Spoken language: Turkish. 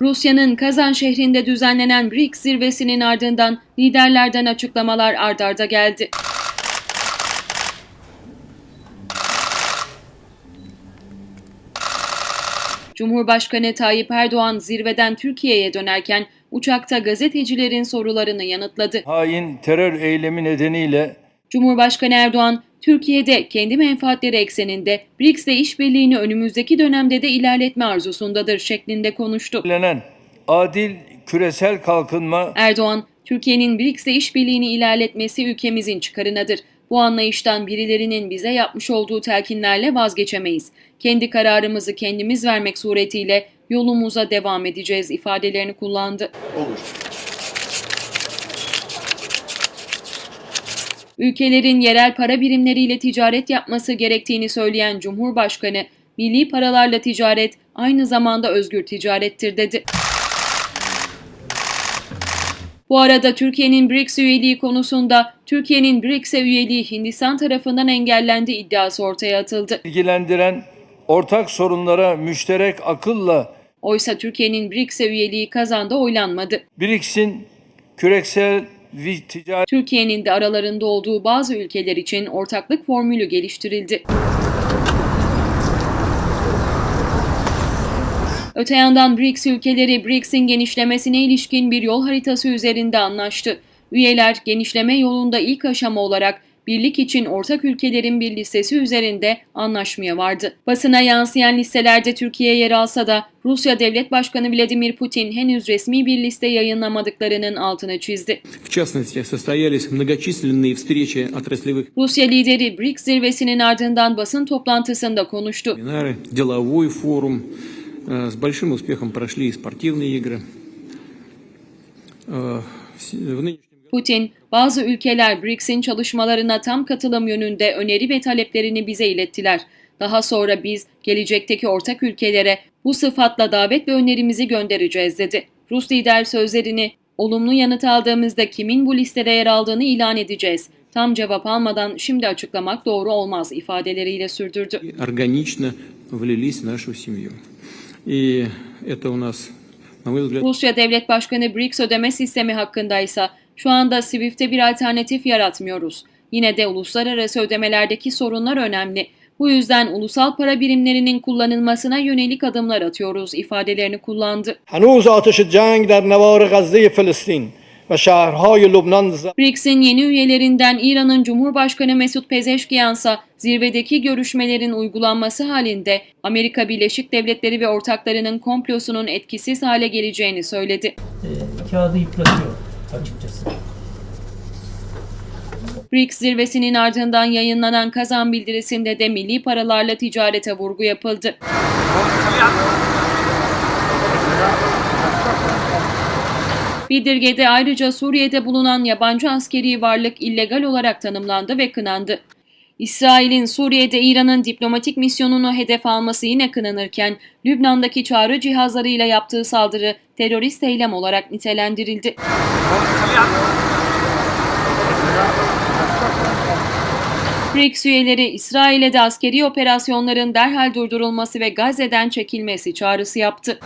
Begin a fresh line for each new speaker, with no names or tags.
Rusya'nın Kazan şehrinde düzenlenen BRICS zirvesinin ardından liderlerden açıklamalar ard arda geldi. Cumhurbaşkanı Tayyip Erdoğan zirveden Türkiye'ye dönerken uçakta gazetecilerin sorularını yanıtladı.
Hain terör eylemi nedeniyle
Cumhurbaşkanı Erdoğan, Türkiye'de kendi menfaatleri ekseninde BRICS'le işbirliğini önümüzdeki dönemde de ilerletme arzusundadır şeklinde konuştu.
adil küresel kalkınma
Erdoğan, Türkiye'nin BRICS'le işbirliğini ilerletmesi ülkemizin çıkarınadır. Bu anlayıştan birilerinin bize yapmış olduğu telkinlerle vazgeçemeyiz. Kendi kararımızı kendimiz vermek suretiyle yolumuza devam edeceğiz ifadelerini kullandı.
Olur.
Ülkelerin yerel para birimleriyle ticaret yapması gerektiğini söyleyen Cumhurbaşkanı, milli paralarla ticaret aynı zamanda özgür ticarettir dedi. Bu arada Türkiye'nin BRICS üyeliği konusunda Türkiye'nin BRICS'e üyeliği Hindistan tarafından engellendi iddiası ortaya atıldı.
ilgilendiren ortak sorunlara müşterek akılla
Oysa Türkiye'nin BRICS'e üyeliği kazanda oylanmadı.
BRICS'in küresel
Türkiye'nin de aralarında olduğu bazı ülkeler için ortaklık formülü geliştirildi. Öte yandan BRICS ülkeleri BRICS'in genişlemesine ilişkin bir yol haritası üzerinde anlaştı. Üyeler genişleme yolunda ilk aşama olarak birlik için ortak ülkelerin bir listesi üzerinde anlaşmaya vardı. Basına yansıyan listelerde Türkiye yer alsa da Rusya Devlet Başkanı Vladimir Putin henüz resmi bir liste yayınlamadıklarının altını çizdi.
В частности, состоялись многочисленные встречи отраслевых
Rusya lideri BRICS zirvesinin ardından basın toplantısında konuştu.
семинары, деловой форум. Э, С большим успехом прошли и спортивные игры.
Putin, bazı ülkeler BRICS'in çalışmalarına tam katılım yönünde öneri ve taleplerini bize ilettiler. Daha sonra biz gelecekteki ortak ülkelere bu sıfatla davet ve önerimizi göndereceğiz dedi. Rus lider sözlerini olumlu yanıt aldığımızda kimin bu listede yer aldığını ilan edeceğiz. Tam cevap almadan şimdi açıklamak doğru olmaz ifadeleriyle sürdürdü. Rusya Devlet Başkanı BRICS ödeme sistemi hakkında ise şu anda Swift'e bir alternatif yaratmıyoruz. Yine de uluslararası ödemelerdeki sorunlar önemli. Bu yüzden ulusal para birimlerinin kullanılmasına yönelik adımlar atıyoruz ifadelerini kullandı.
Hanuz ateşi cang der nevar Gazze Filistin.
BRICS'in yeni üyelerinden İran'ın Cumhurbaşkanı Mesut Pezeşkiyan ise zirvedeki görüşmelerin uygulanması halinde Amerika Birleşik Devletleri ve ortaklarının komplosunun etkisiz hale geleceğini söyledi.
E, kağıdı yıpratıyor açıkçası.
BRICS zirvesinin ardından yayınlanan kazan bildirisinde de milli paralarla ticarete vurgu yapıldı. Bildirgede ayrıca Suriye'de bulunan yabancı askeri varlık illegal olarak tanımlandı ve kınandı. İsrail'in Suriye'de İran'ın diplomatik misyonunu hedef alması yine kınanırken Lübnan'daki çağrı cihazlarıyla yaptığı saldırı terörist eylem olarak nitelendirildi. BRICS üyeleri İsrail'e de askeri operasyonların derhal durdurulması ve Gazze'den çekilmesi çağrısı yaptı.